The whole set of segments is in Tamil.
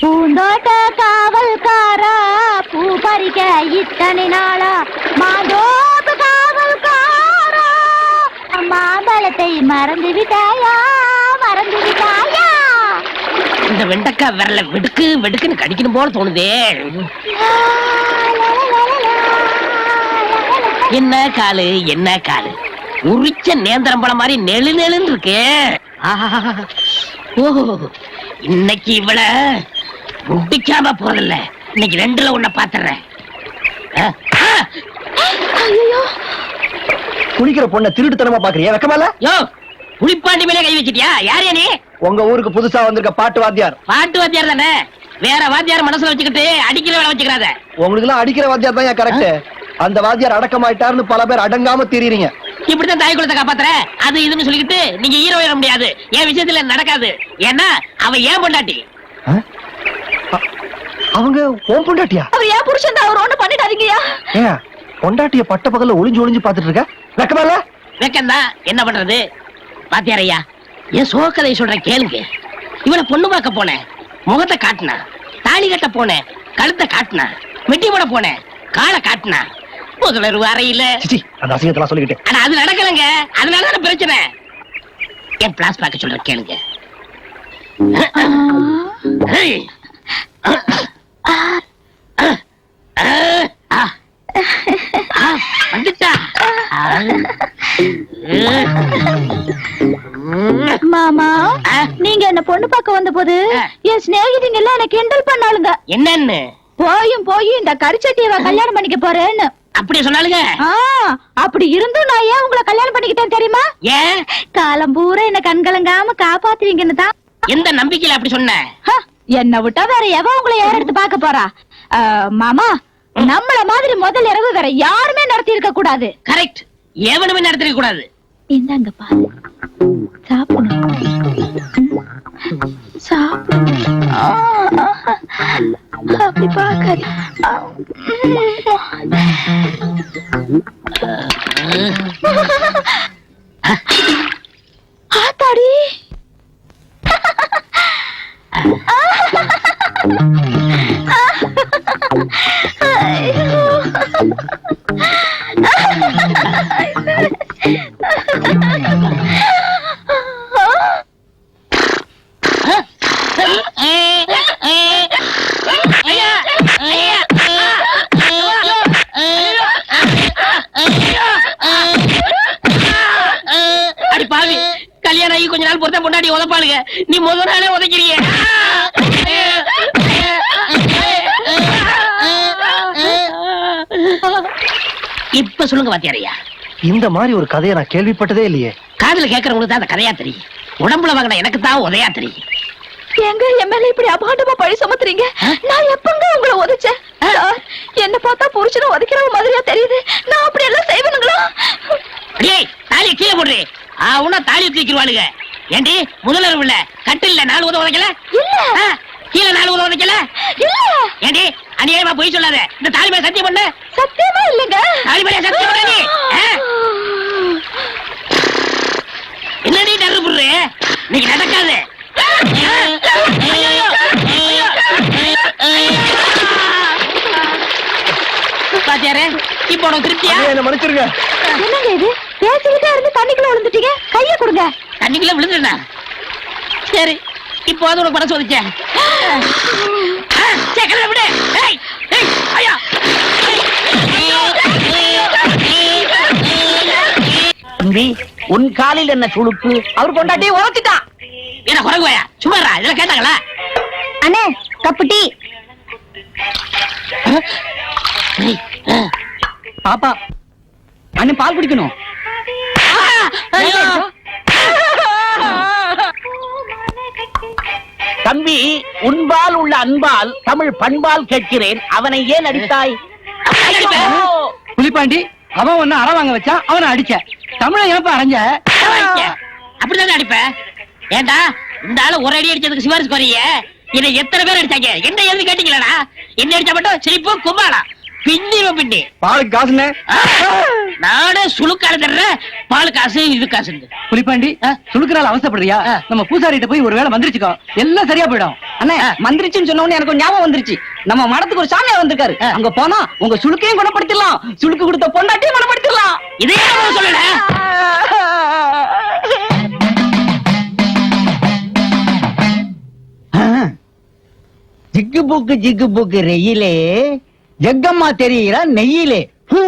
பூந்தோட்ட காவல்காரா பூ பறிக்க இத்தனை நாளா? மாதோப்பு காவல்காரா மாம்பழத்தை மறந்து விட்டாயா மறந்து விட்டாயா இந்த வெண்டக்காய் விரல வெடுக்கு வெடுக்குன்னு கடிக்கணும் போல தோணுதே. என்ன காலு என்ன காலு? உரிச்ச நேந்திரம் பழம் மாதிரி நெழு நெழுன்னு இருக்கு. ஆஹா. ஓஹோ. இன்னைக்கு இவ்வளோ முடிக்காம போறதில்ல இன்னைக்கு ரெண்டுல உன்னை பாத்துறேன். குளிக்கிற பொண்ணை திருட்டுத்தனமா பாக்குறியா? வெக்கமால யோ புளிப்பாண்டி மேலே கை வச்சிட்டியா? யார் நீ? உங்க ஊருக்கு புதுசா வந்திருக்க பாட்டு வாத்தியார். பாட்டு வாத்தியார் தானே? வேற வாத்தியார் மனசுல வச்சுக்கிட்டு அடிக்கிற வேலை வச்சுக்கிறாத. உங்களுக்கு எல்லாம் அடிக்கிற வாத்தியார் தான் கரெக்ட் அந்த வாத்தியார் அடக்கமாயிட்டாருன்னு பல பேர் அடங்காம தெரியுறீங்க இப்படித்தான் தாய் குலத்தை காப்பாத்துற? அது இதுன்னு சொல்லிக்கிட்டு நீங்க ஹீரோ ஏற முடியாது. என் விஷயத்துல நடக்காது. ஏன்னா அவ ஏன் பொண்டாட்டி? அவங்க ஓம் பொண்டாட்டியா? அவர் ஏன் புருஷன் தான். அவர் ஒண்ணு பண்ணிடாதீங்கயா ஏன்? பொண்டாட்டிய பட்ட பகல்ல ஒளிஞ்சு ஒளிஞ்சு பாத்துட்டு இருக்க? வெக்கமால வெக்கந்தான் என்ன பண்றது? பாத்தியார் ஐயா என் சோக்கதை சொல்றேன் கேளுங்க. இவனை பொண்ணு பார்க்க போனேன். முகத்தை காட்டினா தாலி கட்ட போனேன். கழுத்தை காட்டினா வெட்டி போட போனேன். காலை காட்டினா முதலர் அறையில. அந்த அசிங்கத்தெல்லாம் சொல்லிக்கிட்டு ஆனா அது நடக்கலங்க. அதனால பிரச்சனை. என் பிளாஸ் பார்க்க சொல்றேன் கேளுங்க மாமா? நீங்க என்ன பொண்ணு பார்க்க வந்த போது. என் சிநேகிதிங்க எல்லாம் என்ன கிண்டல் பண்ணாளுங்க. என்னன்னு? போயும் போய் இந்த கரிச்சட்டியவ கல்யாணம் பண்ணிக்க போறேன்னு. அப்படி சொன்னாலுங்க அப்படி இருந்தும் நான் ஏன் உங்களை கல்யாணம் பண்ணிக்கிட்டேன் தெரியுமா? ஏன்? காலம் பூரா என்ன கண்கலங்காம காப்பாத்துவீங்கன்னு தான். எந்த நம்பிக்கையில அப்படி சொன்ன? என்னை விட்டா வேற எவ உங்களை யார் எடுத்து பார்க்க போறா? மாமா நம்மள மாதிரி முதல் இரவு வேற யாருமே நடத்தி இருக்க கூடாது. கரெக்ட் எவனுமே நடத்திருக்க கூடாது. இந்தாங்க பாரு. சாப்பிடணும். அப்படி பார்க்காது. இப்ப சொல்லுங்க வாத்தியாரையா. இந்த மாதிரி ஒரு கதையை நான் கேள்விப்பட்டதே இல்லையே. காதுல கேட்கறவங்களுக்கு தான் அந்த கதையா தெரியும். உடம்புல வாங்கின எனக்கு தான் உதையா தெரியும். எங்க என் மேல இப்படி அபாண்டமா பழி சுமத்துறீங்க? நான் எப்பங்க உங்களை உதைச்சேன்? என்ன பார்த்தா புருஷனை உதைக்கிற மாதிரியா தெரியுது. நான் அப்படி எல்லாம் செய்வனுங்களா? டேய் தாலியை கீழே போடுறே. ஆவுனா தாலி தூக்கிடுவாளுங்க ஏண்டி முதல்வர் இல்ல கட்டு இல்ல நாலு உதவ உதைக்கல? இல்ல. கீழே நாலு உதவ உதைக்கல? இல்ல. ஏண்டி அநியாயமா போய் சொல்லாத. இந்த தாலி மேல சத்தியம் பண்ணு. சத்தியமா இல்லங்க. தாலி மேல சத்தியம் பண்ணு நீ. ஆ? என்னடி டர்ரு புடுறே இன்னைக்கு நடக்காது. பாத்தியாரே இப்போ உனக்கு திருப்தியா? என்னை மன்னிச்சிருங்க. என்னங்க இது? பேசிக்கிட்டே இருந்து தண்ணிக்குள்ள விழுந்துட்டீங்க. கைய கொடுங்க. தண்ணிக்குள்ள விழுந்துடா சரி இப்போ அது உனக்கு வந்துச்சேன் சீக்கிரம் விடு. தம்பி உன் காலில் என்ன சுளுக்கு? அவர் கொண்டாட்டி உழைச்சிட்டான் என்ன குரங்குவாயா சும்மாரா இதெல்லாம் கேட்டாங்களா? அண்ணே கப்பு டீ. பாப்பா அண்ணன் பால் குடிக்கணும். தம்பி உன்பால் உள்ள அன்பால் தமிழ் பண்பால் கேட்கிறேன். அவனை ஏன் அடித்தாய். புலிப்பாண்டி அவன் ஒன்னு அற வாங்க வச்சான் அவனை அடிச்ச. தமிழை ஏப்ப அரைஞ்ச. அப்படிதானே அடிப்பேன் ஏண்டா இந்த ஆளு ஒரு அடி அடிச்சதுக்கு சிவாரிசு குறைய. இதை எத்தனை பேர் அடிச்சாங்க? என்ன எழுதி கேட்டீங்களா என்ன அடிச்சா மட்டும் சிரிப்பு கும்பாளா பின்னிரும் பின்னி. பாலுக்கு காசுனே ஆ. நானே சுழுக்கால தர்ற பால் காசு இது காசு புலிப்பாண்டி ஆ? சுடுக்கறால அவசப்படுறியா. நம்ம பூசாரிட்ட போய் ஒரு வேளை மந்திரிச்சுக்கோ. எல்லாம் சரியா போயிடும். அண்ணே மந்திரிச்சுன்னு சொன்ன உடனே எனக்கு ஞாபகம் வந்துருச்சு. நம்ம மடத்துக்கு ஒரு சாமியார் வந்திருக்காரு. அங்க போனா உங்க சுளுக்கையும் குணப்படுத்திடலாம். சுளுக்கு கொடுத்த பொண்டாட்டியும் குணப்படுத்திடலாம். இதே சொல்லல? ஜிக்கு பூக்கு ஜிக்கு பூக்கு ரெயிலே ஜக்கம்மா தெரிகிற நெய்யிலே. ஹூ.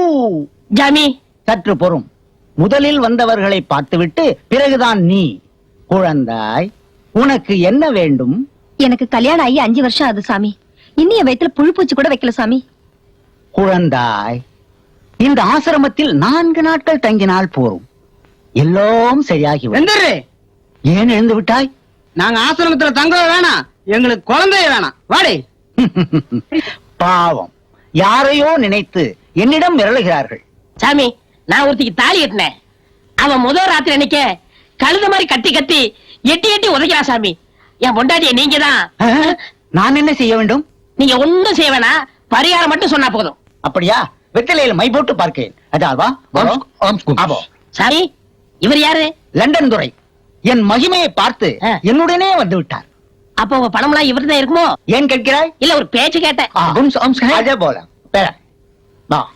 ஜாமி. சற்று பொறும். முதலில் வந்தவர்களை பார்த்துவிட்டு பிறகுதான் நீ. குழந்தாய் உனக்கு என்ன வேண்டும்? எனக்கு கல்யாணம் ஆகி அஞ்சு வருஷம் ஆகுது சாமி. இன்னும் என் வயித்துல புழு பூச்சி கூட வைக்கல சாமி. குழந்தாய். இந்த ஆசிரமத்தில் நான்கு நாட்கள் தங்கினால் போரும். எல்லாம் சரியாகி வெந்தரு ஏன் எழுந்து விட்டாய்? நாங்க ஆசிரமத்துல தங்க வேணாம். எங்களுக்கு குழந்தைய வேணாம். வாடி. பாவம். யாரையோ நினைத்து என்னிடம் மிரளுகிறார்கள் சாமி நான் ஒருத்திக்கு தாலி கட்டினேன். அவன் முதல் ராத்திரி அன்னைக்கு கழுத மாதிரி கத்தி கத்தி எட்டி எட்டி உதைக்கிறா சாமி. என் பொண்டாட்டிய நீங்க தான்? நான் என்ன செய்ய வேண்டும்? நீங்க ஒண்ணும் செய்ய வேணாம். பரிகாரம் மட்டும் சொன்னா போதும். அப்படியா? வெத்தலையில் மை போட்டு பார்க்கிறேன். அதாவா சாமி இவர் யாரு? லண்டன் துறை. என் மகிமையை பார்த்து. என்னுடனே வந்து விட்டார். அப்ப உங்க பணம் எல்லாம் இவர்தான் இருக்குமோ? ஏன் கேட்கிறாய்? இல்ல ஒரு பேச்சு கேட்டேன். அதே போல. பேர. வா.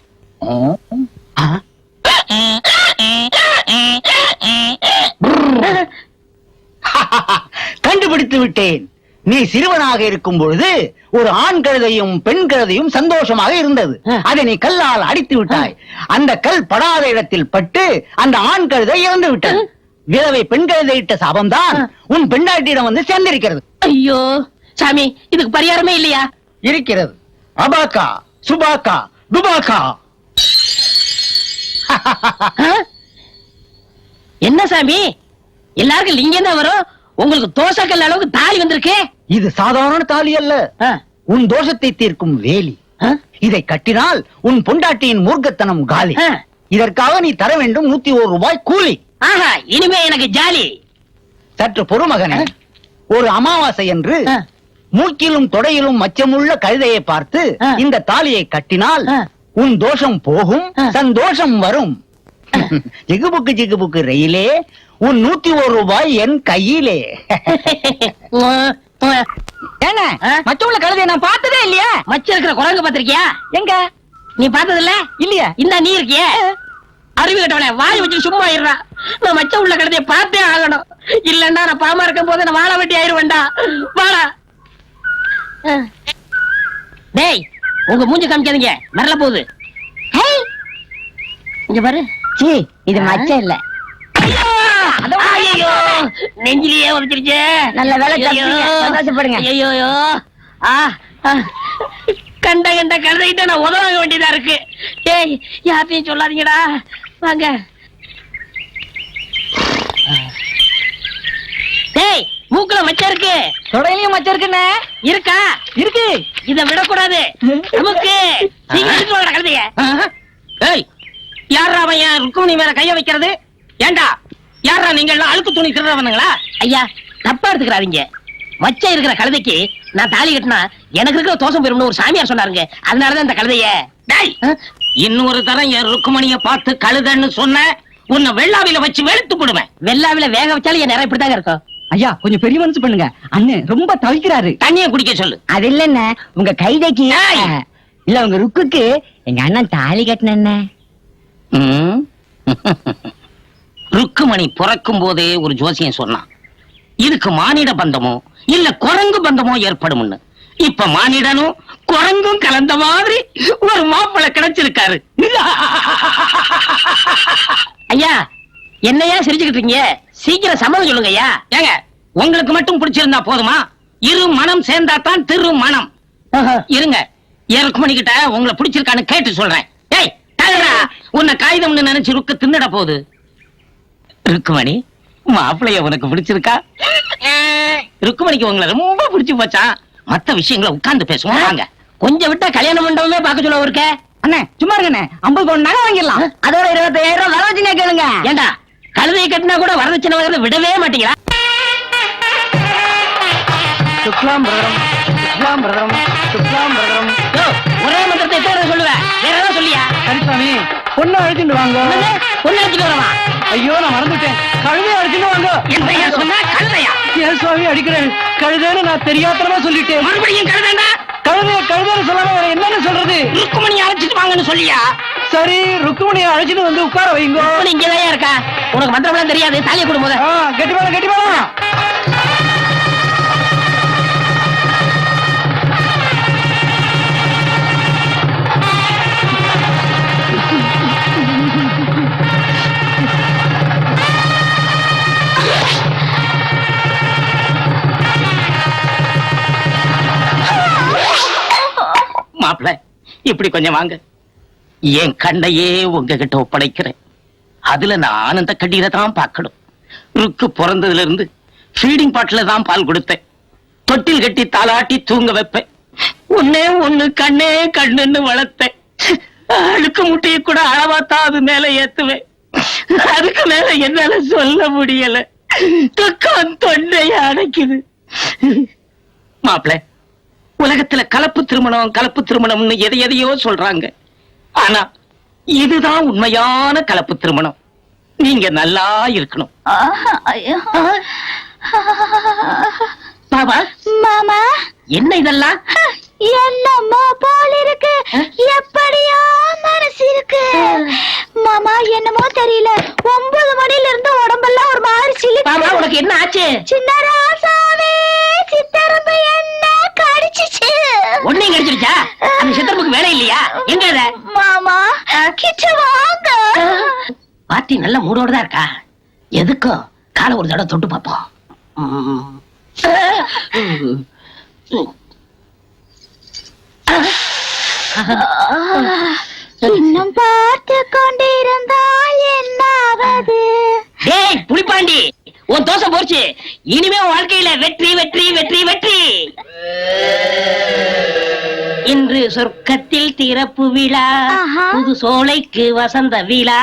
கண்டுபிடித்து விட்டேன். நீ சிறுவனாக இருக்கும் பொழுது ஒரு ஆண் கழுதையும் பெண் கழுதையும் சந்தோஷமாக இருந்தது. அதை நீ கல்லால் அடித்து விட்டாய். அந்த கல் படாத இடத்தில் பட்டு அந்த ஆண் கழுதை இறந்து விட்டது. விதவை பெண் கழுதை இட்ட சாபம்தான். உன் பெண்டாட்டியிடம் வந்து சேர்ந்திருக்கிறது. ஐயோ சாமி இதுக்கு பரிகாரமே இல்லையா? இருக்கிறது. அபாக்கா சுபாக்கா துபாக்கா? என்ன சாமி? எல்லாருக்கும் லிங்கம் தான் வரும்? உங்களுக்கு தோசைக்கல் அளவுக்கு தாலி வந்திருக்கு இது சாதாரண தாலி அல்ல. உன் தோஷத்தை தீர்க்கும் வேலி? இதை கட்டினால் உன் பொண்டாட்டியின் மூர்க்கத்தனம் காலி. இதற்காக நீ தர வேண்டும் நூத்தி ஒரு ரூபாய் கூலி ஆஹா இனிமே எனக்கு ஜாலி சற்று பொறுமகனே ஒரு அமாவாசை என்று. மூக்கிலும் தொடையிலும் மச்சமுள்ள கழுதையை பார்த்து. இந்த தாலியை கட்டினால். உன் தோஷம் போகும். சந்தோஷம் வரும் ஜிகுபுக்கு ஜிகுபுக்கு ரயிலே உன் நூத்தி ஒரு ரூபாய் என் கையிலே. ஏன ஆ? மச்சமுள்ள கழுதையை நான் பார்த்ததே இல்லையா? மச்ச இருக்கிற குரங்கு பாத்திருக்கியா எங்க? நீ பார்த்தது இல்ல இல்லையா. இந்த நீ இருக்கியே? அறிவு கட்டவனே வாய் வச்சு சும்மா இருறா நான் மச்ச உள்ள கழுதைய பார்த்தே ஆகணும். இல்லன்னா நான் பாமா இருக்கும் போது நான் வாழ வெட்டி ஆயிருவேன்டா. வாடா. டேய் உங்க மூஞ்சி காமிக்காதீங்க. வரல போகுது. இங்க பாரு. சீ இது மச்சம் இல்ல. ஐயோ. நெஞ்சிலேயே உரைச்சிருச்சே நல்ல வேலை. சந்தோஷப்படுங்க. ஆ. கண்ட கண்ட கழுதைகிட்ட நான் உதவ வேண்டியதா இருக்கு. டேய் யார்ட்டையும் சொல்லாதீங்கடா. வாங்க. டேய் மூக்குல மச்சம் இருக்கு. தொடையிலயும் மச்சம் இருக்குண்ணே. இருக்கா? இருக்கு. இத விடக்கூடாது. நமக்கு சீக்கிரம் எடுத்து வாங்கடா கழுதைய. ஏய் யாரா அவன் என் ருக்குமணி மேல கைய வைக்கிறது? ஏண்டா? யாரா நீங்க எல்லாம் அழுக்கு துணி திருடுறவனுங்களா? ஐயா தப்பா எடுத்துக்கிறாதீங்க. மச்சம் இருக்கிற கழுதைக்கு நான் தாலி கட்டினா எனக்கு இருக்கிற தோசம் பெறும்னு ஒரு சாமியார் சொன்னாருங்க. அதனாலதான் இந்த கழுதைய. டேய் இன்னொரு தரம் என் ருக்குமணிய பார்த்து கழுதன்னு சொன்ன உன்னை வெள்ளாவில வச்சு வெளுத்து போடுவேன். வெள்ளாவில வேக வச்சாலும் என் நிறைய இப்படிதாங்க இருக்கும். ஐயா கொஞ்சம் பெரிய மனசு பண்ணுங்க. அண்ணன் ரொம்ப தவிக்கிறாரு. தண்ணியை குடிக்க சொல்லு. அது இல்லன்னு உங்க கைதைக்கு. இல்ல உங்க ருக்குக்கு எங்க அண்ணன் தாலி கட்டின. ருக்குமணி பிறக்கும் போதே ஒரு ஜோசியம் சொன்னான். இதுக்கு மானிட பந்தமோ இல்ல குரங்கு பந்தமோ ஏற்படும்னு. இப்ப மானிடனும் குரங்கும் கலந்த மாதிரி ஒரு மாப்பிளை கிடைச்சிருக்காரு. ஐயா என்னையா சிரிச்சுக்கிட்டு இருக்கீங்க? சீக்கிரம் சம்மதம் சொல்லுங்க ஐயா. ஏங்க உங்களுக்கு மட்டும் பிடிச்சிருந்தா போதுமா? இரு மனம் சேர்ந்தா தான் திரு மனம் இருங்க என் ருக்குமணி கிட்ட உங்களை பிடிச்சிருக்கான்னு கேட்டு சொல்றேன். உன்னை காகிதம்னு நினைச்சு ருக்கு தின்னுட போகுது. ருக்குமணி மாப்பிளைய உனக்கு பிடிச்சிருக்கா? ருக்குமணிக்கு உங்களை ரொம்ப பிடிச்சு போச்சா? மத்த விஷயங்களை உட்கார்ந்து பேசுவோம். வாங்க. கொஞ்சம் விட்டா கல்யாண மண்டபமே பார்க்க சொல்ல இருக்க? அண்ணே சும்மா இருங்கண்ணே. ஐம்பது பவுன் நகை வாங்கிடலாம். அதோட இருபத்தாயிரம் ரூபாய் வரவச்சுங்க கேளுங்க. ஏண்டா கழுதையை கட்டினா கூட வரதட்சணை வாங்குறத விடவே மாட்டீங்களா? சுக்லாம் பிரதரம் சுக்லாம் பிரதரம் சுக்லாம் பிரதரம். யோ, ஒரே மந்திரத்தை எத்தனை சொல்லுவேன் வேற ஏதாவது சொல்லியா? சரிசாமி பொண்ணை அழைச்சிட்டு வாங்க. ஒன்னு எடுத்துட்டு வரவா? ஐயோ நான் மறந்துட்டேன். கழுதையை அழைச்சிட்டு வாங்க. என்ன சொன்னா? கழுதையா? ஏன் சுவாமி அடிக்கிறேன். கழுதைன்னு நான் தெரியாதனமா சொல்லிட்டேன். மறுபடியும் கழுதைண்டா கழுதைய கழுதைன்னு சொல்லாம வேற என்னன்னு சொல்றது? ருக்குமணி அழைச்சிட்டு வாங்கன்னு சொல்லியா? சரி ருக்குமணியை அழைச்சிட்டு வந்து உட்கார வைங்க. இங்கதான் இருக்கா? உனக்கு மந்திரம்லாம் தெரியாது. தாலியை கொடு முத ஆ, கெட்டி மேளம் கெட்டி மேளம் இப்படி கொஞ்சம் வாங்க. என் கண்ணையே உங்ககிட்ட ஒப்படைக்கிறேன். அதுல நான் ஆனந்த கண்ணீரை தான் பார்க்கணும். ருக்கு பிறந்ததுல இருந்து ஃபீடிங் பாட்டில தான் பால் கொடுத்தேன். தொட்டில் கட்டி தாளாட்டி தூங்க வைப்பேன். ஒன்னே ஒண்ணு கண்ணே கண்ணுன்னு வளர்த்தேன். அழுக்கு முட்டையை கூட அளவாத்தான் அது மேல ஏத்துவேன். அதுக்கு மேல என்னால சொல்ல முடியல. துக்கம் தொண்டையை அடைக்குது மாப்பிள உலகத்துல கலப்பு திருமணம் கலப்பு திருமணம்னு எதை எதையோ சொல்றாங்க. ஆனா இதுதான் உண்மையான கலப்பு திருமணம். நீங்க நல்லா இருக்கணும். பாபா மாமா? என்ன இதெல்லாம்? என்னமோ போல் இருக்கு? எப்படியோ மனசு இருக்கு. மாமா என்னமோ தெரியல. ஒன்பது மணில இருந்து உடம்பெல்லாம் ஒரு மாதிரி சில்லு பாபா உனக்கு என்ன ஆச்சு? சின்ன கிடைச்சிருச்சா அந்த சித்தப்புக்கு வேலை இல்லையா? எங்க அத மாமா கிட்ட வாங்க. பாட்டி நல்ல மூடோட தான் இருக்கா? எதுக்கும் காலை ஒரு தடவை தொட்டு பார்ப்போம். இன்னும் பார்த்து கொண்டிருந்தால் என்னாவது? டேய் புலிப்பாண்டி உன் தோசை போச்சு இனிமே வாழ்க்கையில வெற்றி வெற்றி வெற்றி வெற்றி. இன்று சொர்க்கத்தில் திறப்பு விழா. புது சோலைக்கு வசந்த விழா.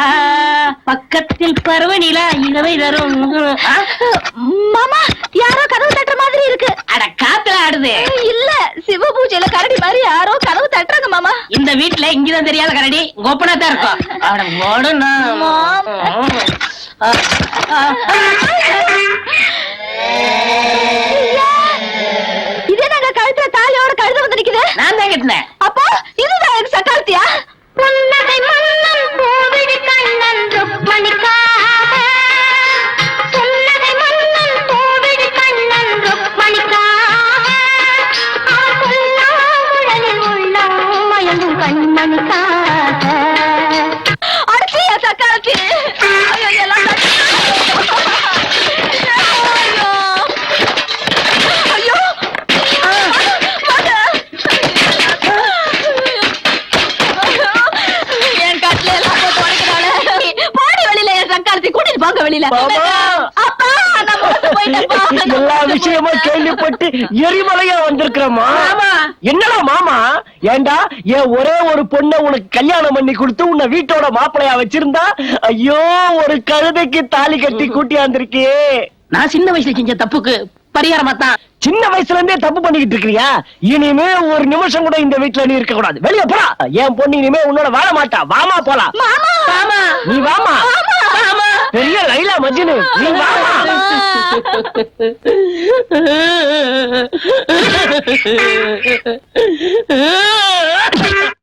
பக்கத்தில் பருவ நிலா இளவை தரும்? மாமா யாரோ கதவு தட்டுற மாதிரி இருக்கு. அட காத்துல ஆடுது. இல்ல சிவ பூஜையில கரடி மாதிரி யாரோ கதவு தட்டுறாங்க மாமா. இந்த வீட்டுல இங்கதான் தெரியாத கரடி. கோப்பனா தான் இருக்கும் அட ஓடுனா. இதே நாங்க கழுத்துல தாலியோட கழுத வந்து நிக்குது. நான் எல்லா விஷயமா கேள்விப்பட்டு எரிமலையா வந்திருக்கிறமா. என்னடா மாமா? ஏண்டா என் ஒரே ஒரு பொண்ணை உனக்கு கல்யாணம் பண்ணி கொடுத்து உன்னை வீட்டோட மாப்பிளையா வச்சிருந்தா? ஐயோ ஒரு கழுதைக்கு தாலி கட்டி கூட்டியாந்திருக்கே நான் சின்ன வயசுல செஞ்ச தப்புக்கு பரிகாரமா தான். சின்ன வயசுல இருந்தே தப்பு பண்ணிக்கிட்டு இருக்கிறியா? இனிமே ஒரு நிமிஷம் கூட இந்த வீட்டுல நீ இருக்க கூடாது. வெளிய போடா. என் பொண்ணு இனிமே உன்னோட வாழ மாட்டா. வாமா போலாம். நீ வாமா. பெரிய லைலா மஜ்னு? நீ